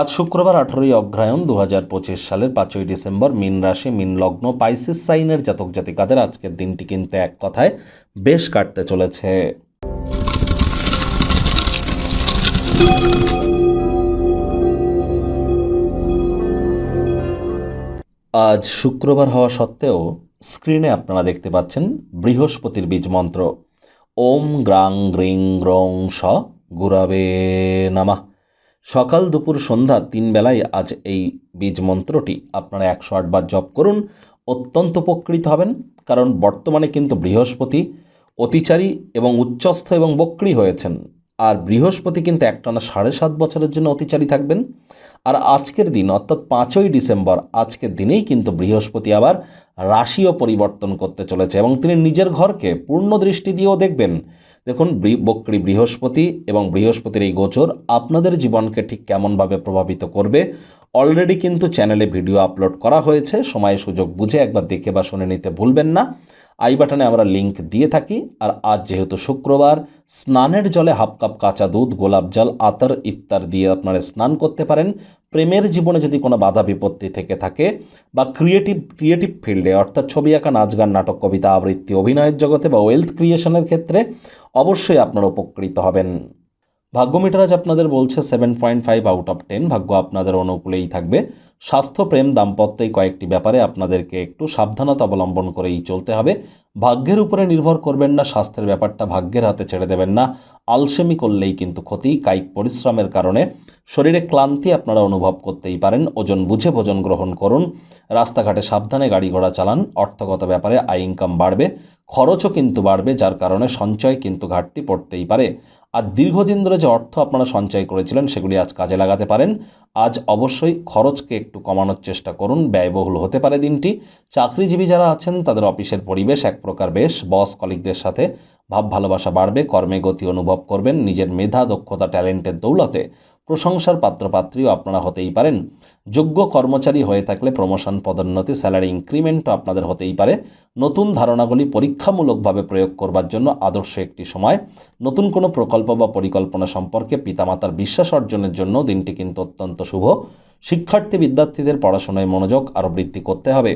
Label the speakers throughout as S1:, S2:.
S1: আজ শুক্রবার আঠারোই অগ্রায়ণ দু হাজার পঁচিশ সালের পাঁচই ডিসেম্বর মিন রাশি, মিন লগ্ন, পাইসিস সাইনের জাতক জাতিকাদের আজকের দিনটি কিন্তু এক কথায় বেশ কাটতে চলেছে। আজ শুক্রবার হওয়া সত্ত্বেও স্ক্রিনে আপনারা দেখতে পাচ্ছেন বৃহস্পতির বীজ মন্ত্র। ওম গ্রাং গ্রিং গ্রং স গুরাবে নামা। সকাল দুপুর সন্ধ্যা তিন বেলায় আজ এই বীজ মন্ত্রটি আপনারা একশো আটবার জপ করুন, অত্যন্ত উপকৃত হবেন, কারণ বর্তমানে কিন্তু বৃহস্পতি অতিচারী এবং উচ্চস্থ এবং বক্রী হয়েছেন। আর বৃহস্পতি কিন্তু একটানা সাড়ে সাত বছরের জন্য অতিচারী থাকবেন। আর আজকের দিন, অর্থাৎ পাঁচই ডিসেম্বর, আজকের দিনেই কিন্তু বৃহস্পতি আবার রাশিও পরিবর্তন করতে চলেছে এবং তিনি নিজের ঘরকে পূর্ণ দৃষ্টি দিয়েও দেখবেন। দেখুন বক্রী বৃহস্পতি এবং বৃহস্পতির এই গোচর আপনাদের জীবনকে ঠিক কেমনভাবে প্রভাবিত করবে, অলরেডি কিন্তু চ্যানেলে ভিডিও আপলোড করা হয়েছে, সময় সুযোগ বুঝে একবার দেখে বা শুনে নিতে ভুলবেন না। আই বাটনে আমরা লিংক দিয়ে থাকি। আর আজ যেহেতু শুক্রবার, স্নানের জলে হাফ কাপ কাঁচা দুধ, গোলাপ জল, আতর ইত্যাদি দিয়ে আপনারা স্নান করতে পারেন। প্রেমের জীবনে যদি কোনো বাধা বিপত্তি থেকে থাকে বা ক্রিয়েটিভ ক্রিয়েটিভ ফিল্ডে অর্থাৎ ছবি আঁকা, নাচ গান, নাটক, কবিতা, আবৃত্তি, অভিনয়ের জগতে বা ওয়েলথ ক্রিয়েশনের ক্ষেত্রে অবশ্যই আপনারা উপকৃত হবেন। ভাগ্য মিটার আজ আপনাদের বলছে seven point five out of ten ভাগ্য আপনাদের অনুকূলেই থাকবে। স্বাস্থ্য প্রেম দাম্পত্য কয়েকটি ব্যাপারে আপনাদেরকে একটু সাবধানতা অবলম্বন করেই চলতে হবে। ভাগ্যের উপরে নির্ভর করবেন না, স্বাস্থ্যের ব্যাপারটা ভাগ্যের হাতে ছেড়ে দেবেন না। আলসেমি করলেই কিন্তু ক্ষতি, কায়িক পরিশ্রমের কারণে। শরীরে ক্লান্তি আপনারা অনুভব করতেই পারেন। ওজন বুঝে ভোজন গ্রহণ করুন। রাস্তাঘাটে সাবধানে গাড়ি ঘোড়া চালান। অর্থগত ব্যাপারে আয় ইনকাম বাড়বে। খরচও কিন্তু বাড়বে, যার কারণে সঞ্চয় কিন্তু ঘাটতি পড়তেই পারে। আর দীর্ঘদিন ধরে যে অর্থ আপনারা সঞ্চয় করেছিলেন, সেগুলি আজ কাজে লাগাতে পারেন। আজ অবশ্যই খরচকে একটু কমানোর চেষ্টা করুন। ব্যয়বহুল হতে পারে দিনটি। চাকরিজীবী যারা আছেন, তাদের অফিসের পরিবেশ এক প্রকার বেশ। বস কলিগদের সাথে ভাব ভালোবাসা বাড়বে, কর্মে গতি অনুভব করবেন। নিজের মেধা, দক্ষতা, ট্যালেন্টের দৌলতে প্রশংসার পাত্রপাত্রীও আপনারা হতেই পারেন। যোগ্য কর্মচারী হয়ে থাকলে প্রমোশন পদোন্নতি স্যালারি ইনক্রিমেন্টও আপনাদের হতেই পারে। নতুন ধারণাগুলি পরীক্ষামূলকভাবে প্রয়োগ করবার জন্য আদর্শ একটি সময়। নতুন কোনো প্রকল্প বা পরিকল্পনা সম্পর্কে পিতামাতার বিশ্বাস অর্জনের জন্য দিনটি কিন্তু অত্যন্ত শুভ। শিক্ষার্থী বিদ্যার্থীদের পড়াশোনায় মনোযোগ আরও বৃদ্ধি করতে হবে।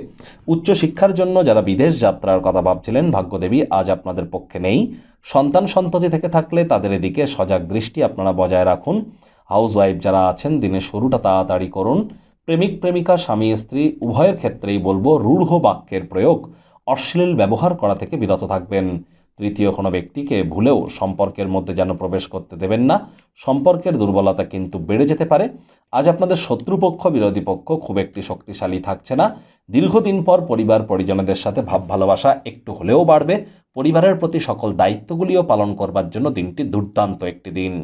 S1: উচ্চশিক্ষার জন্য যারা বিদেশ যাত্রার কথা ভাবছিলেন, ভাগ্যদেবী আজ আপনাদের পক্ষে নেই। সন্তান সন্ততি থেকে থাকলে তাদের এদিকে সজাগ দৃষ্টি আপনারা বজায় রাখুন। হাউস ওয়াইফ যারা আছেন দিনের শুরুটা তাড়াতাড়ি করুন। প্রেমিক, প্রেমিকা, স্বামী, স্ত্রী, উভয়ের ক্ষেত্রেই বলব রূঢ় বাক্যের প্রয়োগ। অশ্লীল ব্যবহার করা থেকে বিরত থাকবেন। তৃতীয় কোনো ব্যক্তিকে ভুলেও সম্পর্কের মধ্যে যেন প্রবেশ করতে দেবেন না। সম্পর্কের দুর্বলতা কিন্তু বেড়ে যেতে পারে। আজ আপনাদের শত্রুপক্ষ, বিরোধী পক্ষ খুব একটি শক্তিশালী থাকছে না। দীর্ঘদিন পর পরিবার, পরিজনদের সাথে ভাব, ভালোবাসা একটু হলেও বাড়বে। পরিবারের প্রতি সকল দায়িত্বগুলিও পালন করবার জন্য দিনটি দুর্দান্ত একটি দিন।